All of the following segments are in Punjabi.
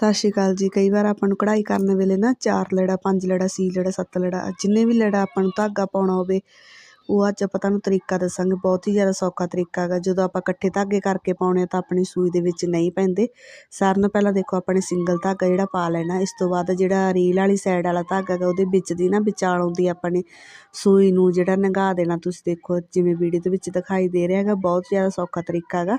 ਸਤਿ ਸ਼੍ਰੀ ਅਕਾਲ ਜੀ। ਕਈ ਵਾਰ ਆਪਾਂ ਨੂੰ ਕਢਾਈ ਕਰਨ ਵੇਲੇ ਨਾ ਚਾਰ ਲੜਾ, ਪੰਜ ਲੜਾ, ਸੀ ਲੜਾ, ਸੱਤ ਲੜਾ, ਜਿੰਨੇ ਵੀ ਲੜਾ ਆਪਾਂ ਨੂੰ ਧਾਗਾ ਪਾਉਣਾ ਹੋਵੇ ਉਹ ਅੱਜ ਆਪਾਂ ਤੁਹਾਨੂੰ ਤਰੀਕਾ ਦੱਸਾਂਗੇ, ਬਹੁਤ ਹੀ ਜ਼ਿਆਦਾ ਸੌਖਾ ਤਰੀਕਾ ਹੈਗਾ। ਜਦੋਂ ਆਪਾਂ ਇਕੱਠੇ ਧਾਗੇ ਕਰਕੇ ਪਾਉਣੇ ਆ ਤਾਂ ਆਪਣੀ ਸੂਈ ਦੇ ਵਿੱਚ ਨਹੀਂ ਪੈਂਦੇ। ਸਾਰਿਆਂ ਨੂੰ ਪਹਿਲਾਂ ਦੇਖੋ ਆਪਣੇ ਸਿੰਗਲ ਧਾਗਾ ਜਿਹੜਾ ਪਾ ਲੈਣਾ। ਇਸ ਤੋਂ ਬਾਅਦ ਜਿਹੜਾ ਰੀਲ ਵਾਲੀ ਸਾਈਡ ਵਾਲਾ ਧਾਗਾ ਹੈਗਾ, ਉਹਦੇ ਵਿੱਚ ਦੀ ਨਾ ਵਿਚਾਲ ਆਉਂਦੀ ਆਪਾਂ ਨੇ। ਸੂਈ ਨੂੰ ਜਿਹੜਾ ਨੰਗਾ ਦੇਣਾ, ਤੁਸੀਂ ਦੇਖੋ, ਜਿਵੇਂ ਵੀਡੀਓ ਦੇ ਵਿੱਚ ਦਿਖਾਈ ਦੇ ਰਿਹਾ ਹੈਗਾ, ਬਹੁਤ ਜ਼ਿਆਦਾ ਸੌਖਾ ਤਰੀਕਾ ਹੈਗਾ।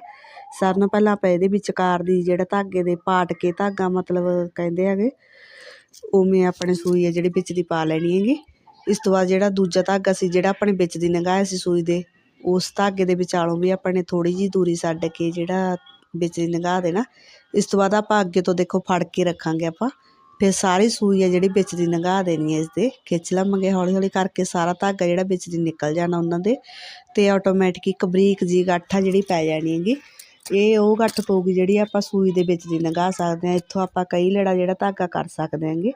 ਸਾਰਿਆਂ ਨੂੰ ਪਹਿਲਾਂ ਆਪਾਂ ਇਹਦੇ ਵਿਚਕਾਰ ਦੀ ਜਿਹੜਾ ਧਾਗੇ ਦੇ ਪਾਟ ਕੇ ਧਾਗਾ, ਮਤਲਬ ਕਹਿੰਦੇ ਹੈਗੇ, ਉਵੇਂ ਆਪਣੇ ਸੂਈ ਹੈ ਜਿਹੜੀ ਵਿੱਚ ਦੀ ਪਾ ਲੈਣੀ ਹੈਗੀ। ਇਸ ਤੋਂ ਬਾਅਦ ਜਿਹੜਾ ਦੂਜਾ ਧਾਗਾ ਸੀ, ਜਿਹੜਾ ਆਪਾਂ ਨੇ ਵਿੱਚ ਦੀ ਲੰਘਾਇਆ ਸੀ ਸੂਈ ਦੇ, ਉਸ ਧਾਗੇ ਦੇ ਵਿਚਾਲੋਂ ਵੀ ਆਪਾਂ ਨੇ ਥੋੜ੍ਹੀ ਜਿਹੀ ਦੂਰੀ ਛੱਡ ਕੇ ਜਿਹੜਾ ਵਿੱਚ ਦੀ ਲੰਘਾ ਦੇਣਾ ਇਸ ਤੋਂ ਬਾਅਦ ਆਪਾਂ ਅੱਗੇ ਤੋਂ ਦੇਖੋ ਫੜ ਕੇ ਰੱਖਾਂਗੇ ਆਪਾਂ। ਫਿਰ ਸਾਰੀ ਸੂਈ ਆ ਜਿਹੜੀ ਵਿੱਚ ਦੀ ਲੰਘਾ ਦੇਣੀ ਹੈ ਇਸ ਦੇ, ਖਿੱਚ ਲਵਾਂਗੇ ਹੌਲੀ ਹੌਲੀ ਕਰਕੇ ਸਾਰਾ ਧਾਗਾ ਜਿਹੜਾ ਵਿੱਚ ਦੀ ਨਿਕਲ ਜਾਣਾ ਉਹਨਾਂ ਦੇ, ਤੇ ਆਟੋਮੈਟਿਕ ਇੱਕ ਬਰੀਕ ਜੀ ਗੱਠ ਜਿਹੜੀ ਪੈ ਜਾਣੀ ਹੈਗੀ। ਇਹ ਉਹ ਗੱਠ ਪਊਗੀ ਜਿਹੜੀ ਆਪਾਂ ਸੂਈ ਦੇ ਵਿੱਚ ਦੀ ਲੰਘਾ ਸਕਦੇ ਹਾਂ ਇੱਥੋਂ ਆਪਾਂ ਕਈ ਲੜਾ ਜਿਹੜਾ ਧਾਗਾ ਕਰ ਸਕਦੇ ਹਾਂਗੇ।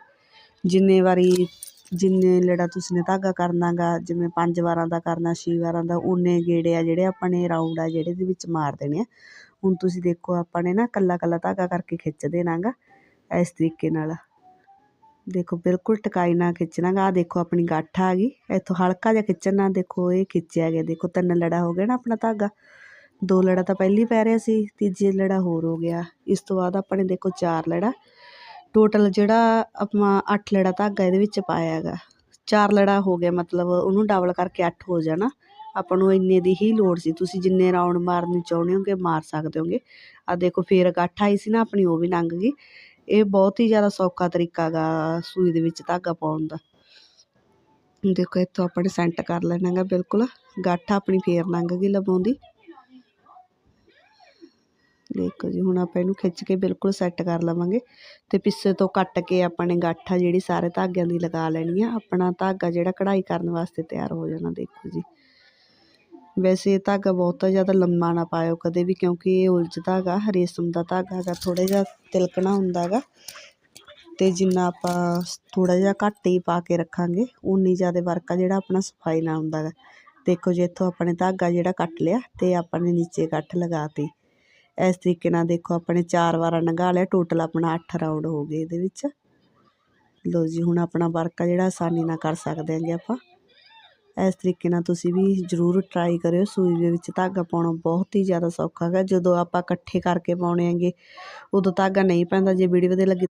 ਜਿੰਨੇ ਵਾਰੀ ਜਿੰਨੇ ਲੜਾ ਤੁਸੀਂ ਨੇ ਧਾਗਾ ਕਰਨਾ ਗਾ ਜਿਵੇਂ ਪੰਜ ਵਾਰਾਂ ਦਾ ਕਰਨਾ, ਛੇ ਵਾਰਾਂ ਦਾ ਉਨੇ ਗੇੜੇ ਆ ਜਿਹੜੇ ਆਪਾਂ ਨੇ ਰਾਊਂਡ ਆ ਜਿਹੜੇ ਦੇ ਵਿੱਚ ਮਾਰ ਦੇਣੇ ਆ। ਹੁਣ ਤੁਸੀਂ ਦੇਖੋ ਆਪਾਂ ਨੇ ਨਾ ਇਕੱਲਾ ਇਕੱਲਾ ਧਾਗਾ ਕਰਕੇ ਖਿੱਚ ਦੇਣਾ ਗਾ ਇਸ ਤਰੀਕੇ ਨਾਲ। ਦੇਖੋ ਬਿਲਕੁਲ ਟਿਕਾਈ ਨਾ ਖਿੱਚਣਾ ਗਾ ਆ ਦੇਖੋ ਆਪਣੀ ਗੱਠ ਆ ਗਈ। ਇੱਥੋਂ ਹਲਕਾ ਜਿਹਾ ਖਿੱਚਣ ਨਾਲ ਦੇਖੋ ਇਹ ਖਿੱਚਿਆ ਗਿਆ। ਦੇਖੋ ਤਿੰਨ ਲੜਾ ਹੋ ਗਿਆ ਨਾ ਆਪਣਾ ਧਾਗਾ। ਦੋ ਲੜਾ ਤਾਂ ਪਹਿਲੀ ਪੈ ਰਿਹਾ ਸੀ, ਤੀਜੇ ਲੜਾ ਹੋਰ ਹੋ ਗਿਆ। ਇਸ ਤੋਂ ਬਾਅਦ ਆਪਾਂ ਨੇ ਦੇਖੋ ਚਾਰ ਲੜਾ। ਟੋਟਲ ਜਿਹੜਾ ਆਪਾਂ ਅੱਠ ਲੜਾ ਧਾਗਾ ਇਹਦੇ ਵਿੱਚ ਪਾਇਆ ਹੈਗਾ। ਚਾਰ ਲੜਾ ਹੋ ਗਿਆ ਮਤਲਬ, ਉਹਨੂੰ ਡਬਲ ਕਰਕੇ ਅੱਠ ਹੋ ਜਾਣਾ। ਆਪਾਂ ਨੂੰ ਇੰਨੇ ਦੀ ਹੀ ਲੋੜ ਸੀ। ਤੁਸੀਂ ਜਿੰਨੇ ਰਾਉਂਡ ਮਾਰਨੇ ਚਾਹੁੰਦੇ ਹੋਗੇ, ਮਾਰ ਸਕਦੇ ਹੋਗੇ। ਆ ਦੇਖੋ, ਫੇਰ ਗੱਠ ਆਈ ਸੀ ਨਾ, ਆਪਣੀ ਉਹ ਵੀ ਲੰਘ ਗਈ। ਇਹ ਬਹੁਤ ਹੀ ਜ਼ਿਆਦਾ ਸੌਖਾ ਤਰੀਕਾ ਗਾ ਸੂਈ ਦੇ ਵਿੱਚ ਧਾਗਾ ਪਾਉਣ ਦਾ। ਦੇਖੋ, ਇੱਥੋਂ ਆਪਾਂ ਨੇ ਸੈਂਟ ਕਰ ਲੈਣਾ ਗਾ ਬਿਲਕੁਲ। ਗੱਠ ਆਪਣੀ ਫੇਰ ਲੰਘ ਗਈ ਲਵਾਉਂਦੀ ਦੇਖੋ ਜੀ, ਹੁਣ ਆਪਾਂ ਇਹਨੂੰ ਖਿੱਚ ਕੇ ਬਿਲਕੁਲ ਸੈੱਟ ਕਰ ਲਵਾਂਗੇ ਤੇ ਪਿੱਛੇ ਤੋਂ ਕੱਟ ਕੇ ਆਪਾਂ ਨੇ ਗਾਠਾ ਜਿਹੜੀ ਸਾਰੇ ਧਾਗਿਆਂ ਦੀ ਲਗਾ ਲੈਣੀ ਆ, ਆਪਣਾ ਧਾਗਾ ਜਿਹੜਾ ਕਢਾਈ ਕਰਨ ਵਾਸਤੇ ਤਿਆਰ ਹੋ ਜਾਣਾ, ਦੇਖੋ ਜੀ। ਵੈਸੇ ਇਹ ਧਾਗਾ ਬਹੁਤਾ ਜ਼ਿਆਦਾ ਲੰਮਾ ਨਾ ਪਾਇਓ ਕਦੇ ਵੀ, ਕਿਉਂਕਿ ਇਹ ਉਲਝਦਾ ਹੈਗਾ ਰੇਸ਼ਮ ਦਾ ਧਾਗਾ ਹੈਗਾ ਥੋੜਾ ਜਿਹਾ ਤਿਲਕਣਾ ਹੁੰਦਾ ਹੈਗਾ। ਤੇ ਜਿੰਨਾ ਆਪਾਂ ਥੋੜਾ ਜਿਹਾ ਘੱਟ ਹੀ ਪਾ ਕੇ ਰੱਖਾਂਗੇ ਉਨੀ ਜ਼ਿਆਦਾ ਵਰਕ ਆ ਜਿਹੜਾ ਆਪਣਾ ਸਫ਼ਾਈ ਨਾਲ ਹੁੰਦਾ ਹੈਗਾ। ਦੇਖੋ ਜੀ, ਇੱਥੋਂ ਆਪਾਂ ਨੇ ਧਾਗਾ ਜਿਹੜਾ ਕੱਟ ਲਿਆ ਤੇ ਆਪਾਂ ਨੇ ਨੀਚੇ ਗੱਠ ਲਗਾਤੀ ਇਸ ਤਰੀਕੇ ਨਾਲ ਦੇਖੋ ਆਪਣੇ ਚਾਰ ਵਾਰਾਂ ਲੰਘਾ ਲਿਆ ਟੋਟਲ ਆਪਣਾ 8 ਰਾਊਂਡ ਹੋ ਗਏ ਇਹਦੇ ਵਿੱਚ। ਲੋ ਜੀ, ਹੁਣ ਆਪਣਾ ਵਰਕ ਆ ਜਿਹੜਾ, ਆਸਾਨੀ ਨਾਲ ਕਰ ਸਕਦੇ ਹਾਂਗੇ ਆਪਾਂ। ਇਸ ਤਰੀਕੇ ਨਾਲ ਤੁਸੀਂ ਵੀ ਜ਼ਰੂਰ ਟਰਾਈ ਕਰਿਓ। ਸੂਈ ਦੇ ਵਿੱਚ ਧਾਗਾ ਪਾਉਣਾ ਬਹੁਤ ਹੀ ਜ਼ਿਆਦਾ ਸੌਖਾ ਹੈਗਾ। ਜਦੋਂ ਆਪਾਂ ਇਕੱਠੇ ਕਰਕੇ ਪਾਉਣੇ ਹੈਗੇ, ਉਦੋਂ ਧਾਗਾ ਨਹੀਂ ਪੈਂਦਾ, ਜੇ ਵੀਡੀਓ ਵਧੀਆ ਲੱਗੀ